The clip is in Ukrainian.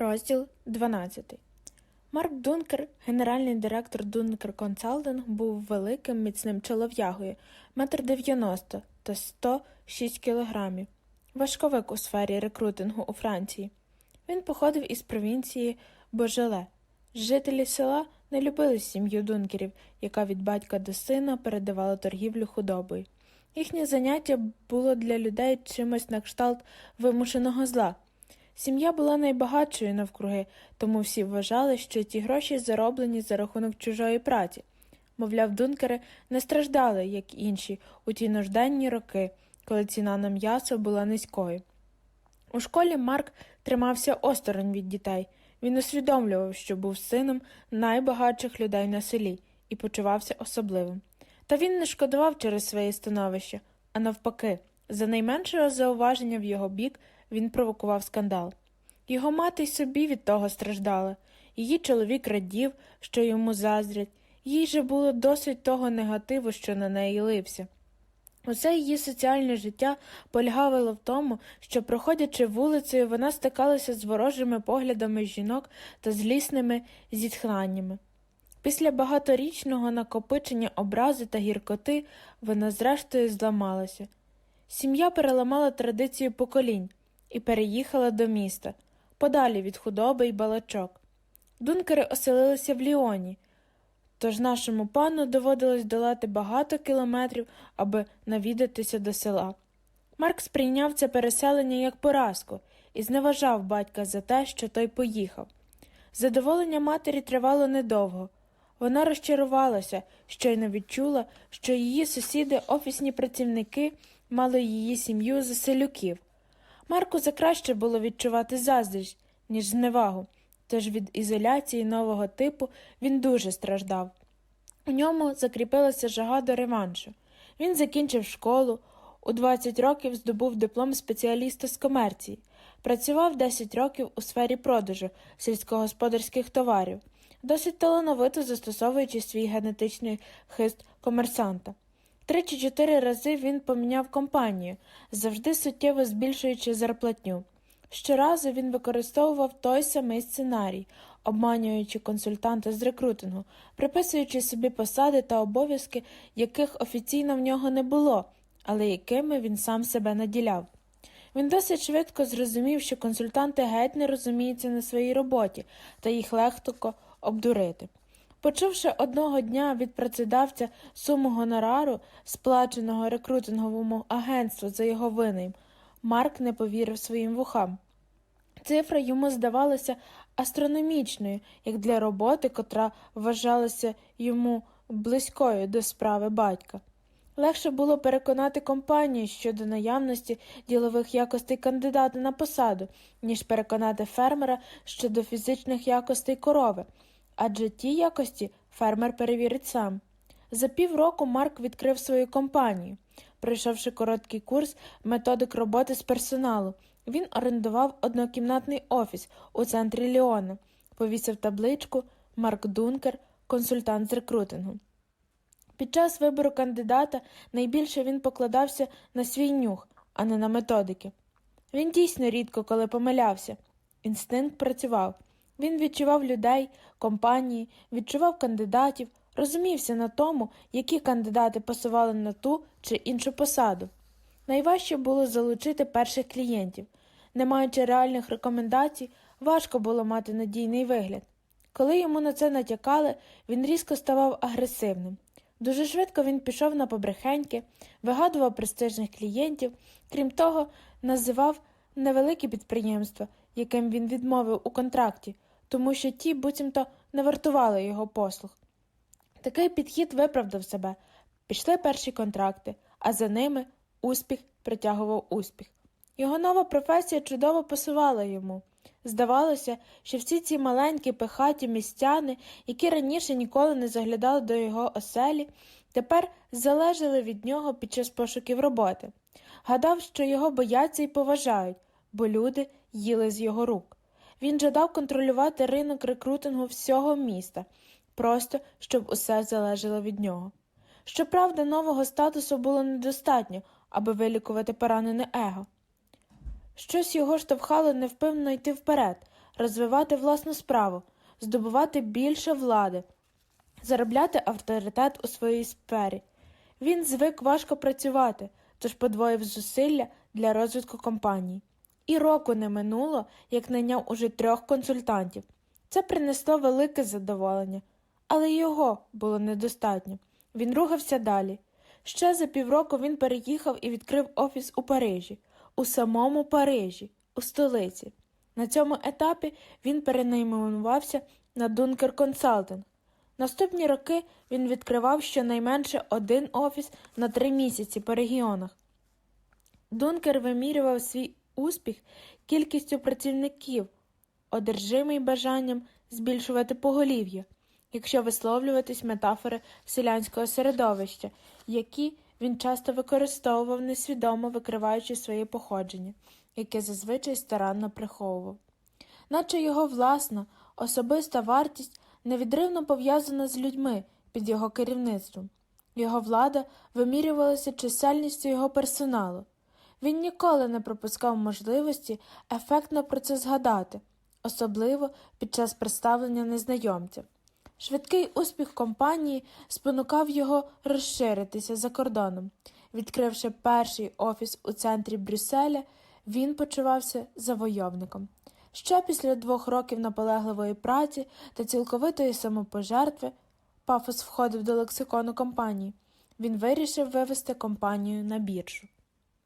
Розділ 12. Марк Дункер, генеральний директор Дункер Консалтинг, був великим міцним чолов'ягою, метр дев'яносто та 106 кілограмів, важковик у сфері рекрутингу у Франції. Він походив із провінції Божеле. Жителі села не любили сім'ю дункерів, яка від батька до сина передавала торгівлю худобою. Їхнє заняття було для людей чимось на кшталт вимушеного зла. Сім'я була найбагатшою навкруги, тому всі вважали, що ті гроші зароблені за рахунок чужої праці. Мовляв, дункери не страждали, як інші, у ті нужденні роки, коли ціна на м'ясо була низькою. У школі Марк тримався осторонь від дітей. Він усвідомлював, що був сином найбагатших людей на селі і почувався особливим. Та він не шкодував через своє становище, а навпаки, за найменшого зауваження в його бік він провокував скандал. Його мати й собі від того страждала. Її чоловік радів, що йому заздрять, їй же було досить того негативу, що на неї лився. Усе її соціальне життя полягало в тому, що, проходячи вулицею, вона стикалася з ворожими поглядами жінок та злісними зітхнаннями. Після багаторічного накопичення образи та гіркоти вона зрештою зламалася. Сім'я переламала традицію поколінь і переїхала до міста, подалі від худоби й балачок. Дункери оселилися в Ліоні, тож нашому пану доводилось долати багато кілометрів, аби навідатися до села. Марк сприйняв це переселення як поразку і зневажав батька за те, що той поїхав. Задоволення матері тривало недовго. Вона розчарувалася, щойно відчула, що її сусіди, офісні працівники, мали її сім'ю за селюків. Марку закраще було відчувати заздрість, ніж зневагу, тож від ізоляції нового типу він дуже страждав. У ньому закріпилася жага до реваншу. Він закінчив школу, у 20 років здобув диплом спеціаліста з комерції, працював 10 років у сфері продажу сільськогосподарських товарів, досить талановито застосовуючи свій генетичний хист комерсанта. Три чи чотири рази він поміняв компанію, завжди суттєво збільшуючи зарплатню. Щоразу він використовував той самий сценарій, обманюючи консультанта з рекрутингу, приписуючи собі посади та обов'язки, яких офіційно в нього не було, але якими він сам себе наділяв. Він досить швидко зрозумів, що консультанти геть не розуміються на своїй роботі та їх легко обдурити. Почувши одного дня від працедавця суму гонорару, сплаченого рекрутинговому агентству за його винайм, Марк не повірив своїм вухам. Цифра йому здавалася астрономічною, як для роботи, котра вважалася йому близькою до справи батька. Легше було переконати компанію щодо наявності ділових якостей кандидата на посаду, ніж переконати фермера щодо фізичних якостей корови, адже ті якості фермер перевірить сам. За півроку Марк відкрив свою компанію. Пройшовши короткий курс методик роботи з персоналу, він орендував однокімнатний офіс у центрі Ліона, повісив табличку Марк Дункер, консультант з рекрутингу. Під час вибору кандидата найбільше він покладався на свій нюх, а не на методики. Він дійсно рідко коли помилявся. Інстинкт працював. Він відчував людей, компанії, відчував кандидатів, розумівся на тому, які кандидати пасували на ту чи іншу посаду. Найважче було залучити перших клієнтів. Не маючи реальних рекомендацій, важко було мати надійний вигляд. Коли йому на це натякали, він різко ставав агресивним. Дуже швидко він пішов на побрехеньки, вигадував престижних клієнтів, крім того, називав невеликі підприємства, яким він відмовив у контракті, тому що ті буцімто не вартували його послуг. Такий підхід виправдав себе. Пішли перші контракти, а за ними успіх притягував успіх. Його нова професія чудово пасувала йому. Здавалося, що всі ці маленькі пихаті містяни, які раніше ніколи не заглядали до його оселі, тепер залежали від нього під час пошуків роботи. Гадав, що його бояться і поважають, бо люди їли з його рук. Він жадав контролювати ринок рекрутингу всього міста, просто щоб усе залежало від нього. Щоправда, нового статусу було недостатньо, аби вилікувати поранене его. Щось його штовхало невпевно йти вперед. розвивати власну справу, здобувати більше влади, заробляти авторитет у своїй сфері. Він звик важко працювати, тож подвоїв зусилля для розвитку компанії. І року не минуло, як найняв уже трьох консультантів. Це принесло велике задоволення, але його було недостатньо. Він рухався далі. Ще за півроку він переїхав і відкрив офіс у Парижі, у самому Парижі, у столиці. На цьому етапі він перенайменувався на Дункер Консалтинг. Наступні роки він відкривав щонайменше один офіс на три місяці по регіонах. Дункер вимірював свій успіх кількістю працівників, одержимий бажанням збільшувати поголів'я, якщо висловлюватись метафори селянського середовища, які він часто використовував несвідомо викриваючи своє походження, яке зазвичай старанно приховував. Наче його власна, особиста вартість невідривно пов'язана з людьми під його керівництвом. Його влада вимірювалася чисельністю його персоналу. Він ніколи не пропускав можливості ефектно про це згадати, особливо під час представлення незнайомця. Швидкий успіх компанії спонукав його розширитися за кордоном. Відкривши перший офіс у центрі Брюсселя, він почувався завойовником. Ще після двох років наполегливої праці та цілковитої самопожертви пафос входив до лексикону компанії. Він вирішив вивести компанію на біржу.